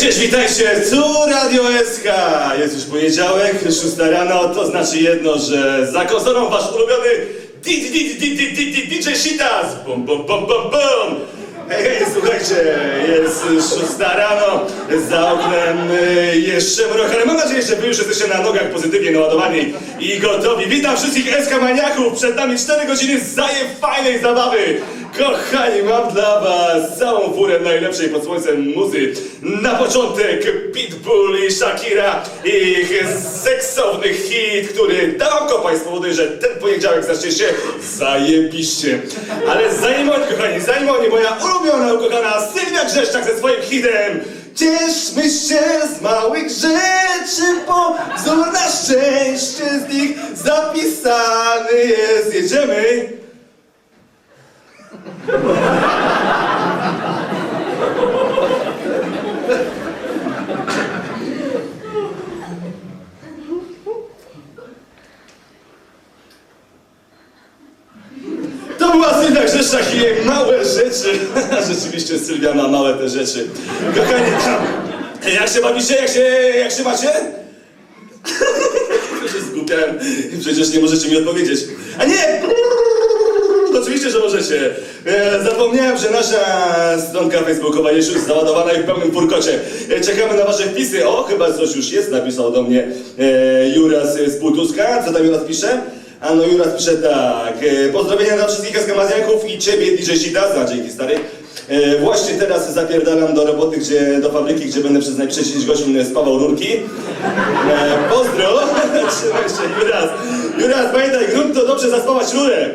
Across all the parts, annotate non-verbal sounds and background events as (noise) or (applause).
cześć, witajcie, tu Radio SK. Jest już poniedziałek, 6 rano, to znaczy jedno, że za konsolą wasz ulubiony DJ, Shitas. Bum, bum, bum, bum, bum. Hej, hej, słuchajcie, jest 6 rano, za oknem y, jeszcze mrok, ale mam nadzieję, że wy już jesteście na nogach pozytywnie naładowani i gotowi. Witam wszystkich SK maniaków, przed nami 4 godziny fajnej zabawy. Kochani, mam dla was całą furę najlepszej pod słońcem muzy. Na początek Pitbull i Shakira i ich seksowny hit, który dał kopa i spowoduje, że ten poniedziałek zacznie się zajebiście. Ale zanim oni, kochani, zanim oni, moja ulubiona, ukochana Sylwia Grzeszczak ze swoim hitem Cieszmy się z małych rzeczy, bo wzór na szczęście z nich zapisany jest. Jedziemy! To była Sylwia Grzeszczak i jej małe rzeczy. (laughs) Rzeczywiście Sylwia ma małe te rzeczy. Kochani, jak się bawicie? Jak się, jak się macie? (laughs) Ja się zgubiałem. Przecież nie możecie mi odpowiedzieć. A nie! Oczywiście, że możecie. E, zapomniałem, że nasza stronka facebookowa jest już załadowana i w pełnym furkocie. E, czekamy na wasze wpisy. O, chyba coś już jest, napisał do mnie e, Juras z Półtuska. Co tam Juras pisze? A no Juras pisze tak. Pozdrowienia dla wszystkich eskamazjanków i ciebie DJ Sita. Dzięki stary. Właśnie teraz zapierdalam do roboty, gdzie, do fabryki, gdzie będę przez najbliższe 10 godzin spawał rurki. Pozdro! (laughs) Trzymaj się, Juras. Juras, pamiętaj, grunt to dobrze zaspawać rurę.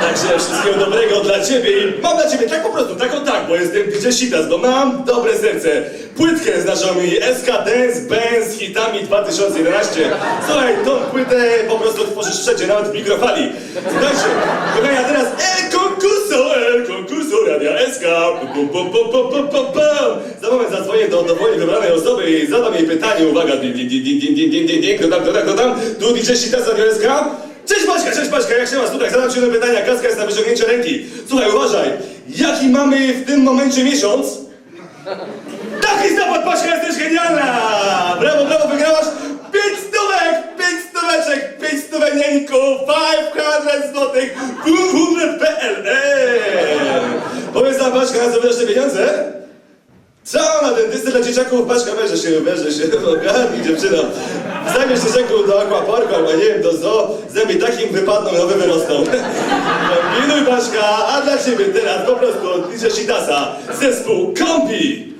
Także wszystkiego dobrego dla ciebie i mam dla ciebie tak po prostu, tak o tak, bo jestem Sitas, bo mam dobre serce. Płytkę z naszymi SK Dance Band z hitami 2011. Słuchaj, tą płytę po prostu tworzysz wszędzie, nawet w mikrofali. Słuchajcie, kochani, a teraz El Concurso, El Concurso Radia SK. Pum, pum, pum, pum, pum, pum, pum. Za moment zadzwonię do dowolnie wybranej osoby i zadam jej pytanie. Uwaga, din, din, din, din, din, din, din, din, din, kto tam, kto tam, kto tam? Tu DJ Sitas Radio SK. Cześć Baśka, cześć Baśka, jak się masz? Tutaj zadam ci jedno pytania, kaska jest na wyciągnięcie ręki. Słuchaj, uważaj, jaki mamy w tym momencie miesiąc? Taki zapad, Baśka, jesteś genialna! Brawo, brawo, wygrałaś pięć stówek, pięć stóweczek, pięć stuwenieńków, 500 złotych, 500 PLN! Powiedz nam, Baśka, na co wydasz te pieniądze? Co na dentysty dla dzieciaków? Paczka, weźże się, weźże się, ogarnij dziewczyno. Zajmiesz dzieciaku do aquaparku albo nie wiem, do zoo, zęby takim wypadną, nowe wyrosną. Kombinuj Paczka, a dla ciebie teraz po prostu DJ Shitasa zespół Kombi.